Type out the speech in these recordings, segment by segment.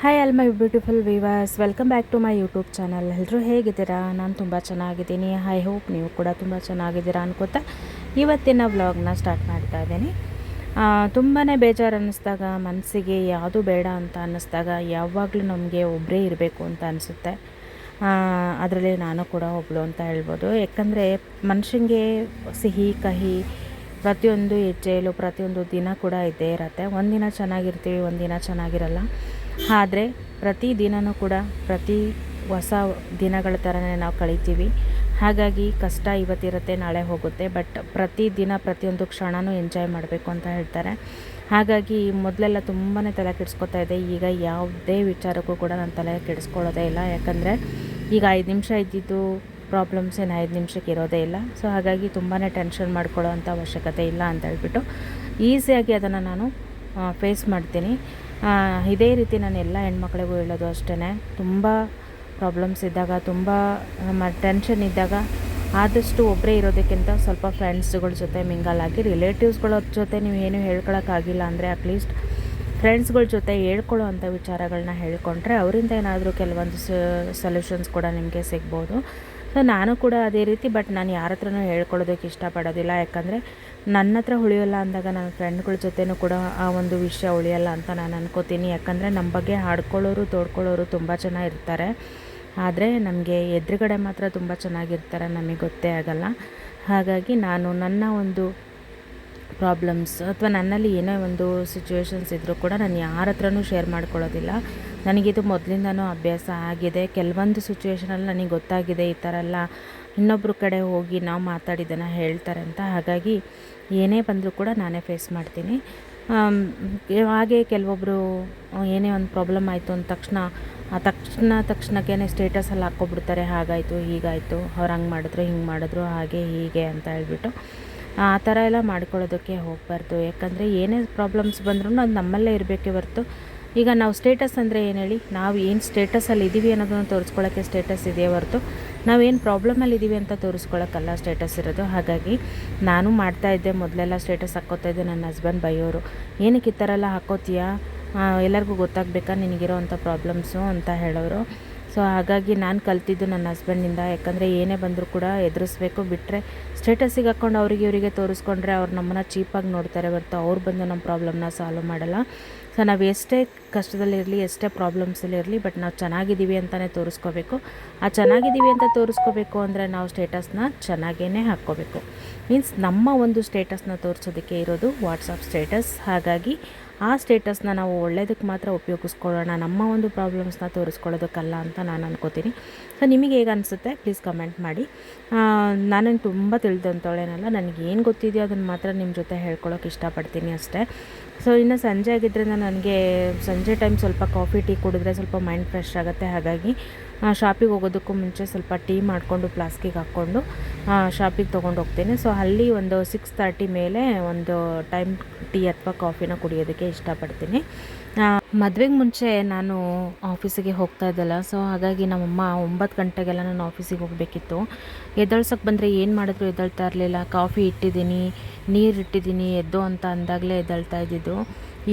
Hi all my beautiful viewers welcome back to my YouTube channel ಎಲ್ಲರೂ ಹೇಗಿದ್ದೀರಾ? ನಾನು ತುಂಬ ಚೆನ್ನಾಗಿದ್ದೀನಿ. ಐ ಹೋಪ್ ನೀವು ಕೂಡ ತುಂಬ ಚೆನ್ನಾಗಿದ್ದೀರಾ ಅನ್ಕೋತಾ ಇವತ್ತಿನ ವ್ಲಾಗ್ನ ಸ್ಟಾರ್ಟ್ ಮಾಡ್ತಾ ಇದ್ದೀನಿ. ತುಂಬಾ ಬೇಜಾರು ಅನ್ನಿಸ್ದಾಗ ಮನಸ್ಸಿಗೆ ಯಾವುದು ಬೇಡ ಅಂತ ಅನ್ನಿಸ್ದಾಗ ಯಾವಾಗಲೂ ನಮಗೆ ಒಬ್ಬರೇ ಇರಬೇಕು ಅಂತ ಅನಿಸುತ್ತೆ. ಅದರಲ್ಲಿ ನಾನು ಕೂಡ ಒಬ್ಬಳು ಅಂತ ಹೇಳ್ಬೋದು. ಯಾಕಂದರೆ ಮನುಷ್ಯನಿಗೆ ಸಿಹಿ, ಕಹಿ ಪ್ರತಿಯೊಂದು ಹೆಜ್ಜೆಯಲ್ಲೂ ಪ್ರತಿಯೊಂದು ದಿನ ಕೂಡ ಇದ್ದೇ ಇರುತ್ತೆ. ಒಂದಿನ ಚೆನ್ನಾಗಿರ್ತೀವಿ, ಒಂದಿನ ಚೆನ್ನಾಗಿರಲ್ಲ. ಆದರೆ ಪ್ರತಿ ದಿನವೂ ಕೂಡ ಪ್ರತಿ ಹೊಸ ದಿನಗಳ ಥರನೇ ನಾವು ಕಳಿತೀವಿ. ಹಾಗಾಗಿ ಕಷ್ಟ ಇವತ್ತಿರುತ್ತೆ, ನಾಳೆ ಹೋಗುತ್ತೆ. ಬಟ್ ಪ್ರತಿ ದಿನ ಪ್ರತಿಯೊಂದು ಕ್ಷಣವೂ ಎಂಜಾಯ್ ಮಾಡಬೇಕು ಅಂತ ಹೇಳ್ತಾರೆ. ಹಾಗಾಗಿ ಮೊದಲೆಲ್ಲ ತುಂಬಾ ತಲೆ ಕೆಡಿಸ್ಕೊತಾ ಇದೆ ಈಗ ಯಾವುದೇ ವಿಚಾರಕ್ಕೂ ಕೂಡ ನಾನು ತಲೆ ಕೆಡಿಸ್ಕೊಳ್ಳೋದೇ ಇಲ್ಲ. ಯಾಕಂದರೆ ಈಗ ಐದು ನಿಮಿಷ ಇದ್ದಿದ್ದು ಪ್ರಾಬ್ಲಮ್ಸ್ ಏನು ಐದು ನಿಮಿಷಕ್ಕೆ ಇರೋದೇ ಇಲ್ಲ. ಸೊ ಹಾಗಾಗಿ ತುಂಬಾ ಟೆನ್ಷನ್ ಮಾಡ್ಕೊಳ್ಳೋ ಅಂಥ ಅವಶ್ಯಕತೆ ಇಲ್ಲ ಅಂತ ಹೇಳ್ಬಿಟ್ಟು ಈಸಿಯಾಗಿ ಅದನ್ನು ನಾನು ಫೇಸ್ ಮಾಡ್ತೀನಿ. ಇದೇ ರೀತಿ ನಾನು ಎಲ್ಲ ಹೆಣ್ಮಕ್ಳಿಗೂ ಹೇಳೋದು ಅಷ್ಟೇ ತುಂಬ ಪ್ರಾಬ್ಲಮ್ಸ್ ಇದ್ದಾಗ, ತುಂಬ ಟೆನ್ಷನ್ ಇದ್ದಾಗ ಆದಷ್ಟು ಒಬ್ಬರೇ ಇರೋದಕ್ಕಿಂತ ಸ್ವಲ್ಪ ಫ್ರೆಂಡ್ಸ್ಗಳ ಜೊತೆ ಮಿಂಗಲ್ ಆಗಿ ರಿಲೇಟಿವ್ಸ್ಗಳ ಜೊತೆ ನೀವು ಏನು ಹೇಳ್ಕೊಳಕ್ಕಾಗಿಲ್ಲ ಅಂದರೆ ಅಟ್ಲೀಸ್ಟ್ ಫ್ರೆಂಡ್ಸ್ಗಳ ಜೊತೆ ಹೇಳ್ಕೊಳ್ಳೋ ಅಂಥ ವಿಚಾರಗಳನ್ನ ಹೇಳ್ಕೊಂಡ್ರೆ ಅವರಿಂದ ಏನಾದರೂ ಕೆಲವೊಂದು ಸೊಲ್ಯೂಷನ್ಸ್ ಕೂಡ ನಿಮಗೆ ಸಿಗ್ಬೋದು. ಸೊ ನಾನು ಕೂಡ ಅದೇ ರೀತಿ ಬಟ್ ನಾನು ಯಾರ ಹತ್ರನೂ ಹೇಳ್ಕೊಳ್ಳೋದಕ್ಕೆ ಇಷ್ಟಪಡೋದಿಲ್ಲ. ಯಾಕಂದರೆ ನನ್ನ ಹತ್ರ ಉಳಿಯೋಲ್ಲ ಅಂದಾಗ ನನ್ನ ಫ್ರೆಂಡ್ಗಳ ಜೊತೆನೂ ಕೂಡ ಆ ಒಂದು ವಿಷಯ ಉಳಿಯೋಲ್ಲ ಅಂತ ನಾನು ಅನ್ಕೋತೀನಿ. ಯಾಕಂದರೆ ನಮ್ಮ ಬಗ್ಗೆ ಹಾಡ್ಕೊಳ್ಳೋರು ತೋಡ್ಕೊಳ್ಳೋರು ತುಂಬ ಜನ ಇರ್ತಾರೆ. ಆದರೆ ನಮಗೆ ಎದುರುಗಡೆ ಮಾತ್ರ ತುಂಬ ಚೆನ್ನಾಗಿರ್ತಾರೆ ನಮಗೆ ಗೊತ್ತೇ ಆಗಲ್ಲ. ಹಾಗಾಗಿ ನಾನು ನನ್ನ ಒಂದು ಪ್ರಾಬ್ಲಮ್ಸ್ ಅಥವಾ ನನ್ನಲ್ಲಿ ಏನೇ ಒಂದು ಸಿಚುವೇಶನ್ಸ್ ಇದ್ದರೂ ಕೂಡ ನಾನು ಯಾರ ಹತ್ರನೂ ಶೇರ್ ಮಾಡ್ಕೊಳ್ಳೋದಿಲ್ಲ. ನನಗಿದು ಮೊದಲಿಂದನೂ ಅಭ್ಯಾಸ ಆಗಿದೆ. ಕೆಲವೊಂದು ಸಿಚುವೇಶನಲ್ಲಿ ನನಗೆ ಗೊತ್ತಾಗಿದೆ ಈ ಥರ ಎಲ್ಲ. ಇನ್ನೊಬ್ಬರ ಕಡೆ ಹೋಗಿ ನಾವು ಮಾತಾಡಿದ್ದನ್ನು ಹೇಳ್ತಾರೆ ಅಂತ. ಹಾಗಾಗಿ ಏನೇ ಬಂದರೂ ಕೂಡ ನಾನೇ ಫೇಸ್ ಮಾಡ್ತೀನಿ. ಹಾಗೆ ಕೆಲವೊಬ್ಬರು ಏನೇ ಒಂದು ಪ್ರಾಬ್ಲಮ್ ಆಯಿತು ಅಂದ ತಕ್ಷಣ ತಕ್ಷಣ ತಕ್ಷಣಕ್ಕೇ ಸ್ಟೇಟಸಲ್ಲಿ ಹಾಕ್ಕೊಬಿಡ್ತಾರೆ. ಹಾಗಾಯಿತು, ಹೀಗಾಯಿತು, ಅವ್ರು ಹಂಗೆ ಮಾಡಿದ್ರು, ಹಿಂಗೆ ಮಾಡಿದ್ರು, ಹಾಗೆ, ಹೀಗೆ ಅಂತ ಹೇಳ್ಬಿಟ್ಟು ಆ ಥರ ಎಲ್ಲ ಮಾಡ್ಕೊಳ್ಳೋದಕ್ಕೆ ಹೋಗಬಾರ್ದು. ಯಾಕಂದರೆ ಏನೇ ಪ್ರಾಬ್ಲಮ್ಸ್ ಬಂದ್ರೂ ಅದು ನಮ್ಮಲ್ಲೇ ಇರಬೇಕೇ ಹೊರ್ತು ಈಗ ನಾವು ಸ್ಟೇಟಸ್ ಅಂದರೆ ಏನು ಹೇಳಿ? ನಾವು ಏನು ಸ್ಟೇಟಸಲ್ಲಿ ಇದ್ದೀವಿ ಅನ್ನೋದನ್ನು ತೋರಿಸ್ಕೊಳ್ಳೋಕ್ಕೆ ಸ್ಟೇಟಸ್ ಇದೆಯೇ ಹೊರತು? ನಾವೇನು ಪ್ರಾಬ್ಲಮಲ್ಲಿ ಇದ್ದೀವಿ ಅಂತ ತೋರಿಸ್ಕೊಳ್ಳೋಕ್ಕಲ್ಲ ಸ್ಟೇಟಸ್ ಇರೋದು. ಹಾಗಾಗಿ ನಾನು ಮಾಡ್ತಾಯಿದ್ದೆ ಮೊದಲೆಲ್ಲ ಸ್ಟೇಟಸ್ ಹಾಕ್ಕೋತಾ ಇದ್ದೆ ನನ್ನ ಹಸ್ಬೆಂಡ್ ಬೈಯೋರು. ಏನಕ್ಕೆ ಈ ಥರ ಎಲ್ಲ ಹಾಕೋತೀಯಾ? ಎಲ್ಲರಿಗೂ ಗೊತ್ತಾಗಬೇಕಾ ನಿನಗಿರೋ ಅಂಥ ಪ್ರಾಬ್ಲಮ್ಸು ಅಂತ ಹೇಳೋರು. ಸೊ ಹಾಗಾಗಿ ನಾನು ಕಲ್ತಿದ್ದು ನನ್ನ ಹಸ್ಬೆಂಡಿಂದ ಯಾಕಂದರೆ ಏನೇ ಬಂದರೂ ಕೂಡ ಎದುರಿಸ್ಬೇಕು. ಬಿಟ್ಟರೆ ಸ್ಟೇಟಸ್ಸಿಗೆ ಹಾಕ್ಕೊಂಡು ಅವರಿಗೆ ಇವರಿಗೆ ತೋರಿಸ್ಕೊಂಡ್ರೆ ಅವ್ರು ನಮ್ಮನ್ನು ಚೀಪಾಗಿ ನೋಡ್ತಾರೆ ಬರ್ತಾ ಅವ್ರು ಬಂದು ನಮ್ಮ ಪ್ರಾಬ್ಲಮ್ನ ಸಾಲ್ವ್ ಮಾಡಲ್ಲ. ಸೊ ನಾವು ಎಷ್ಟೇ ಕಷ್ಟದಲ್ಲಿರಲಿ, ಎಷ್ಟೇ ಪ್ರಾಬ್ಲಮ್ಸಲ್ಲಿರಲಿ ಬಟ್ ನಾವು ಚೆನ್ನಾಗಿದ್ದೀವಿ ಅಂತಲೇ ತೋರಿಸ್ಕೋಬೇಕು. ಆ ಚೆನ್ನಾಗಿದ್ದೀವಿ ಅಂತ ತೋರಿಸ್ಕೋಬೇಕು ಅಂದರೆ ನಾವು ಸ್ಟೇಟಸ್ನ ಚೆನ್ನಾಗೇ ಹಾಕ್ಕೋಬೇಕು. ಮೀನ್ಸ್ ನಮ್ಮ ಒಂದು ಸ್ಟೇಟಸ್ನ ತೋರಿಸೋದಕ್ಕೆ ಇರೋದು ವಾಟ್ಸಪ್ ಸ್ಟೇಟಸ್ ಹಾಗಾಗಿ ಆ ಸ್ಟೇಟಸ್ನ ನಾವು ಒಳ್ಳೆಯದಕ್ಕೆ ಮಾತ್ರ ಉಪಯೋಗಿಸ್ಕೊಳ್ಳೋಣ, ನಮ್ಮ ಒಂದು ಪ್ರಾಬ್ಲಮ್ಸ್ನ ತೋರಿಸ್ಕೊಳ್ಳೋದಕ್ಕಲ್ಲ ಅಂತ ನಾನು ಅನ್ಕೋತೀನಿ. ಸೊ ನಿಮಗೆ ಹೇಗೆ ಅನಿಸುತ್ತೆ? ಪ್ಲೀಸ್ ಕಮೆಂಟ್ ಮಾಡಿ. ನಾನೇನು ತುಂಬ ತಿಳಿದಂಥವಳೇನಲ್ಲ ನನಗೇನು ಗೊತ್ತಿದೆಯೋ ಅದನ್ನು ಮಾತ್ರ ನಿಮ್ಮ ಜೊತೆ ಹೇಳ್ಕೊಳ್ಳೋಕೆ ಇಷ್ಟಪಡ್ತೀನಿ ಅಷ್ಟೇ. ಸೊ ಇನ್ನು ಸಂಜೆ ಆಗಿದ್ದರಿಂದ ನನಗೆ ಸಂಜೆ ಟೈಮ್ ಸ್ವಲ್ಪ ಕಾಫಿ ಟೀ ಕುಡಿದ್ರೆ ಸ್ವಲ್ಪ ಮೈಂಡ್ ಫ್ರೆಶ್ ಆಗುತ್ತೆ. ಹಾಗಾಗಿ ಶಾಪಿಗೆ ಹೋಗೋದಕ್ಕೂ ಮುಂಚೆ ಸ್ವಲ್ಪ ಟೀ ಮಾಡಿಕೊಂಡು ಪ್ಲಾಸ್ಕಿಗೆ ಹಾಕ್ಕೊಂಡು ಶಾಪಿಗೆ ತೊಗೊಂಡು ಹೋಗ್ತೇನೆ. ಸೊ ಅಲ್ಲಿ ಒಂದು ಸಿಕ್ಸ್ ತರ್ಟಿ ಮೇಲೆ ಒಂದು ಟೈಮ್ ಟೀ ಅಥವಾ ಕಾಫಿನ ಕುಡಿಯೋದಕ್ಕೆ ಇಷ್ಟಪಡ್ತೀನಿ. ಮದುವೆಗೆ ಮುಂಚೆ ನಾನು ಆಫೀಸಿಗೆ ಹೋಗ್ತಾ ಇದ್ದಲ್ಲ. ಸೊ ಹಾಗಾಗಿ ನಮ್ಮಮ್ಮ ಒಂಬತ್ತು ಗಂಟೆಗೆಲ್ಲ ನಾನು ಆಫೀಸಿಗೆ ಹೋಗಬೇಕಿತ್ತು. ಎದ್ದಳ್ಸೋಕ್ಕೆ ಬಂದರೆ ಏನು ಮಾಡಿದ್ರು ಎದ್ದಳ್ತಾ ಇರಲಿಲ್ಲ. ಕಾಫಿ ಇಟ್ಟಿದ್ದೀನಿ, ನೀರು ಇಟ್ಟಿದ್ದೀನಿ, ಎದ್ದು ಅಂತ ಅಂದಾಗಲೇ ಎದ್ದಳ್ತಾ ಇದ್ದಿದ್ದು.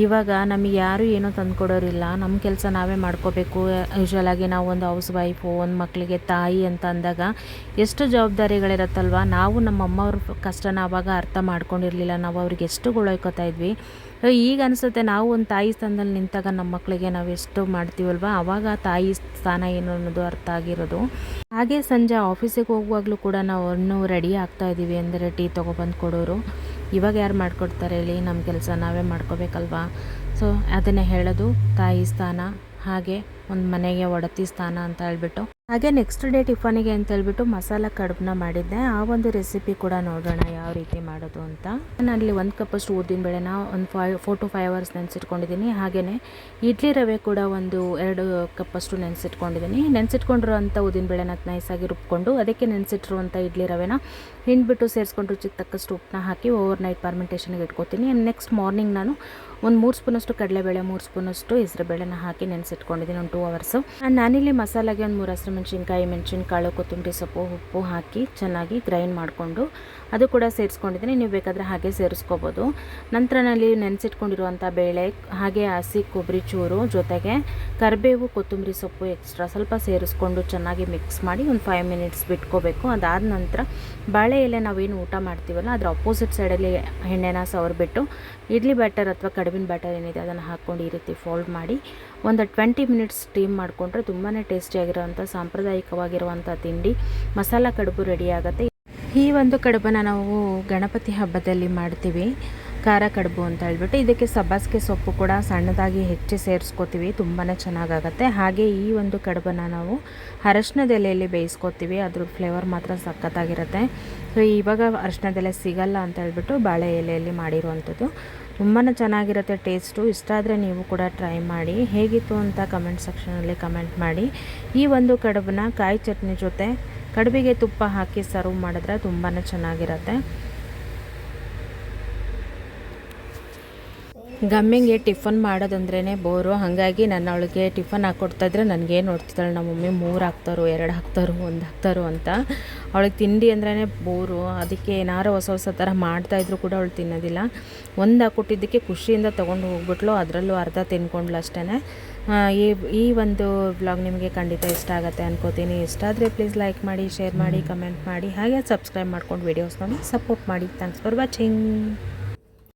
ಇವಾಗ ನಮಗೆ ಯಾರೂ ಏನೂ ತಂದುಕೊಡೋರಿಲ್ಲ. ನಮ್ಮ ಕೆಲಸ ನಾವೇ ಮಾಡ್ಕೋಬೇಕು. ಯೂಶ್ವಲಾಗಿ ನಾವು ಒಂದು ಹೌಸ್ ವೈಫು ಒಂದು ಮಕ್ಕಳಿಗೆ ತಾಯಿ ಅಂತ ಅಂದಾಗ ಎಷ್ಟು ಜವಾಬ್ದಾರಿಗಳಿರತ್ತಲ್ವ? ನಾವು ನಮ್ಮ ಅಮ್ಮವ್ರ ಕಷ್ಟನ ಆವಾಗ ಅರ್ಥ ಮಾಡ್ಕೊಂಡಿರಲಿಲ್ಲ. ನಾವು ಅವ್ರಿಗೆ ಎಷ್ಟು ಗುಳೈಕೋತಾ ಇದ್ವಿ. ಈಗ ಅನಿಸುತ್ತೆ ನಾವು ಒಂದು ತಾಯಿ ಸ್ಥಾನದಲ್ಲಿ ನಿಂತಾಗ ನಮ್ಮ ಮಕ್ಕಳಿಗೆ ನಾವು ಎಷ್ಟು ಮಾಡ್ತೀವಲ್ವ? ಆವಾಗ ತಾಯಿ ಸ್ಥಾನ ಏನು ಅನ್ನೋದು ಅರ್ಥ ಆಗಿರೋದು. ಹಾಗೆ ಸಂಜೆ ಆಫೀಸಿಗೆ ಹೋಗುವಾಗಲೂ ಕೂಡ ನಾವು ಇನ್ನೂ ರೆಡಿ ಆಗ್ತಾ ಇದ್ದೀವಿ ಅಂದರೆ ಟೀ ತೊಗೊಬಂದು ಕೊಡೋರು. ಇವಾಗ ಯಾರು ಮಾಡಿಕೊಡ್ತಾರೆ ಹೇಳಿ ನಮ್ಮ ಕೆಲಸ ನಾವೇ ಮಾಡ್ಕೋಬೇಕಲ್ವಾ? ಸೊ ಅದನ್ನೇ ಹೇಳೋದು. ತಾಯಿ ಸ್ಥಾನ, ಹಾಗೆ ಒಂದು ಮನೆಗೆ ಒಡತಿ ಸ್ಥಾನ ಅಂತ ಹೇಳ್ಬಿಟ್ಟು. ಹಾಗೆ ನೆಕ್ಸ್ಟ್ ಡೇ ಟಿಫನಿಗೆ ಅಂತ ಹೇಳ್ಬಿಟ್ಟು ಮಸಾಲ ಕಡುಬನ್ನ ಮಾಡಿದ್ದೆ. ಆ ಒಂದು ರೆಸಿಪಿ ಕೂಡ ನೋಡೋಣ ಯಾವ ರೀತಿ ಮಾಡೋದು ಅಂತ. ನಾನು ಅಲ್ಲಿ ಒಂದು ಕಪ್ಪಷ್ಟು ಉದ್ದಿನ ಬೇಳೆನ ಒಂದು five four to five hours ನೆನೆಸಿಟ್ಕೊಂಡಿದ್ದೀನಿ. ಹಾಗೆಯೇ ಇಡ್ಲಿ ರವೆ ಕೂಡ ಒಂದು ಎರಡು ಕಪ್ಪಷ್ಟು ನೆನೆಸಿಟ್ಕೊಂಡಿದ್ದೀನಿ. ನೆನೆಸಿಟ್ಕೊಂಡಿರೋ ಅಂಥ ಉದ್ದಿನ ಬೇಳೆನ ನೈಸಾಗಿ ರುಬ್ಕೊಂಡು ಅದಕ್ಕೆ ನೆನೆಸಿಟ್ಟಿರುವಂಥ ಇಡ್ಲಿ ರವೆನ ಹಿಂಡ್ಬಿಟ್ಟು ಸೇರಿಸ್ಕೊಂಡು ರುಚಿಗೆ ತಕ್ಕಷ್ಟು ಉಪ್ಪನ್ನ ಹಾಕಿ ಓವರ್ ನೈಟ್ ಪರ್ಮೆಂಟೇಷನ್ಗೆ ಇಟ್ಕೋತೀನಿ. ನೆಕ್ಸ್ಟ್ ಮಾರ್ನಿಂಗ್ ನಾನು ಒಂದು ಮೂರು ಸ್ಪೂನಷ್ಟು ಕಡಲೆಬೇಳೆ, ಮೂರು ಸ್ಪೂನಷ್ಟು ಹೆಸರುಬೇಳೆನ ಹಾಕಿ ನೆನೆಸಿಟ್ಕೊಂಡಿದ್ದೀನಿ ಒಂದು ಟೂ ಅವರ್ಸು ನಾನಿಲ್ಲಿ ಮಸಾಲೆಗೆ ಒಂದು ಮೂರು ಹಸಿರು ಮೆಣಸಿನ್ಕಾಯಿ, ಮೆಣಸಿನ್ಕಾಳು, ಕೊತ್ತಂಬರಿ ಸೊಪ್ಪು, ಉಪ್ಪು ಹಾಕಿ ಚೆನ್ನಾಗಿ ಗ್ರೈಂಡ್ ಮಾಡಿಕೊಂಡು ಅದು ಕೂಡ ಸೇರಿಸ್ಕೊಂಡಿದ್ದೀನಿ ನೀವು ಬೇಕಾದರೆ ಹಾಗೆ ಸೇರಿಸ್ಕೋಬೋದು. ನಂತರ ನಲ್ಲಿ ನೆನೆಸಿಟ್ಕೊಂಡಿರುವಂಥ ಬೇಳೆ, ಹಾಗೆ ಹಸಿ ಕೊಬ್ಬರಿ ಚೂರು, ಜೊತೆಗೆ ಕರಿಬೇವು, ಕೊತ್ತಂಬರಿ ಸೊಪ್ಪು ಎಕ್ಸ್ಟ್ರಾ ಸ್ವಲ್ಪ ಸೇರಿಸ್ಕೊಂಡು ಚೆನ್ನಾಗಿ ಮಿಕ್ಸ್ ಮಾಡಿ ಒಂದು ಫೈವ್ ಮಿನಿಟ್ಸ್ ಬಿಟ್ಕೋಬೇಕು. ಅದಾದ ನಂತರ ಬಾಳೆ ಎಲೆ ನಾವೇನು ಊಟ ಮಾಡ್ತೀವಲ್ಲ, ಅದರ ಅಪೋಸಿಟ್ ಸೈಡಲ್ಲಿ ಎಣ್ಣೆನ ಸವರ್ಬಿಟ್ಟು, ಇಡ್ಲಿ ಬ್ಯಾಟರ್ ಅಥವಾ ಕಡುಬಿನ ಬ್ಯಾಟರ್ ಏನಿದೆ ಅದನ್ನು ಹಾಕ್ಕೊಂಡು ಈ ರೀತಿ ಫೋಲ್ಡ್ ಮಾಡಿ, ಒಂದು ಟ್ವೆಂಟಿ ಮಿನಿಟ್ಸ್ ಸ್ಟೀಮ್ ಮಾಡಿಕೊಂಡ್ರೆ ತುಂಬಾ ಟೇಸ್ಟಿಯಾಗಿರೋವಂಥ ಸಾಂಪ್ರದಾಯಿಕವಾಗಿರುವಂಥ ತಿಂಡಿ, ಮಸಾಲ ಕಡುಬು ರೆಡಿ ಆಗುತ್ತೆ. ಈ ಒಂದು ಕಡುಬನ್ನು ನಾವು ಗಣಪತಿ ಹಬ್ಬದಲ್ಲಿ ಮಾಡ್ತೀವಿ, ಖಾರ ಕಡುಬು ಅಂತ ಹೇಳ್ಬಿಟ್ಟು. ಇದಕ್ಕೆ ಸಬ್ಬಾಸಿಗೆ ಸೊಪ್ಪು ಕೂಡ ಸಣ್ಣದಾಗಿ ಹೆಚ್ಚಿ ಸೇರಿಸ್ಕೋತೀವಿ ತುಂಬಾ ಚೆನ್ನಾಗಾಗತ್ತೆ. ಹಾಗೆ ಈ ಒಂದು ಕಡುಬನ್ನು ನಾವು ಅರಶಿನದ ಎಲೆಯಲ್ಲಿ ಬೇಯಿಸ್ಕೋತೀವಿ, ಅದ್ರ ಫ್ಲೇವರ್ ಮಾತ್ರ ಸಖತ್ತಾಗಿರುತ್ತೆ. ಸೊ ಇವಾಗ ಅರಶಿನದ ಎಲೆ ಸಿಗಲ್ಲ ಅಂತ ಹೇಳ್ಬಿಟ್ಟು ಬಾಳೆ ಎಲೆಯಲ್ಲಿ ಮಾಡಿರುವಂಥದ್ದು. ತುಂಬಾ ಚೆನ್ನಾಗಿರುತ್ತೆ ಟೇಸ್ಟು. ಇಷ್ಟ ಆದರೆ ನೀವು ಕೂಡ ಟ್ರೈ ಮಾಡಿ. ಹೇಗಿತ್ತು ಅಂತ ಕಮೆಂಟ್ ಸೆಕ್ಷನಲ್ಲಿ ಕಮೆಂಟ್ ಮಾಡಿ. ಈ ಒಂದು ಕಡುಬನ್ನ ಕಾಯಿ ಚಟ್ನಿ ಜೊತೆ ಕಡುಬಿಗೆ ತುಪ್ಪ ಹಾಕಿ ಸರ್ವ್ ಮಾಡಿದ್ರೆ ತುಂಬಾ ಚೆನ್ನಾಗಿರುತ್ತೆ. ಗಮ್ಮಿಂಗೆ ಟಿಫನ್ ಮಾಡೋದಂದ್ರೇ ಬೋರು. ಹಾಗಾಗಿ ನನ್ನ ಅವಳಿಗೆ ಟಿಫನ್ ಹಾಕ್ಕೊಡ್ತಾಯಿದ್ರೆ ನನಗೆ ನೋಡ್ತಿದ್ದಾಳೆ, ನಮ್ಮ ಮಮ್ಮಿ ಮೂರು ಹಾಕ್ತಾರೋ, ಎರಡು ಹಾಕ್ತಾರೋ, ಒಂದು ಹಾಕ್ತಾರೋ ಅಂತ. ಅವಳಿಗೆ ತಿಂಡಿ ಅಂದ್ರೇ ಬೋರು. ಅದಕ್ಕೆ ಏನಾರು ಹೊಸ ಹೊಸ ಥರ ಮಾಡ್ತಾಯಿದ್ರು ಕೂಡ ಅವಳು ತಿನ್ನೋದಿಲ್ಲ. ಒಂದು ಹಾಕ್ಕೊಟ್ಟಿದ್ದಕ್ಕೆ ಖುಷಿಯಿಂದ ತೊಗೊಂಡು ಹೋಗ್ಬಿಟ್ಲು. ಅದರಲ್ಲೂ ಅರ್ಧ ತಿನ್ಕೊಂಡ್ಲು ಅಷ್ಟೇ ಈ ಈ ಒಂದು ಬ್ಲಾಗ್ ನಿಮಗೆ ಖಂಡಿತ ಇಷ್ಟ ಆಗುತ್ತೆ ಅನ್ಕೋತೀನಿ. ಇಷ್ಟ ಆದರೆ ಪ್ಲೀಸ್ ಲೈಕ್ ಮಾಡಿ, ಶೇರ್ ಮಾಡಿ, ಕಮೆಂಟ್ ಮಾಡಿ, ಹಾಗೆ ಸಬ್ಸ್ಕ್ರೈಬ್ ಮಾಡ್ಕೊಂಡು ವೀಡಿಯೋಸ್ ನೋಡಿ ಸಪೋರ್ಟ್ ಮಾಡಿ. Thanks for watching.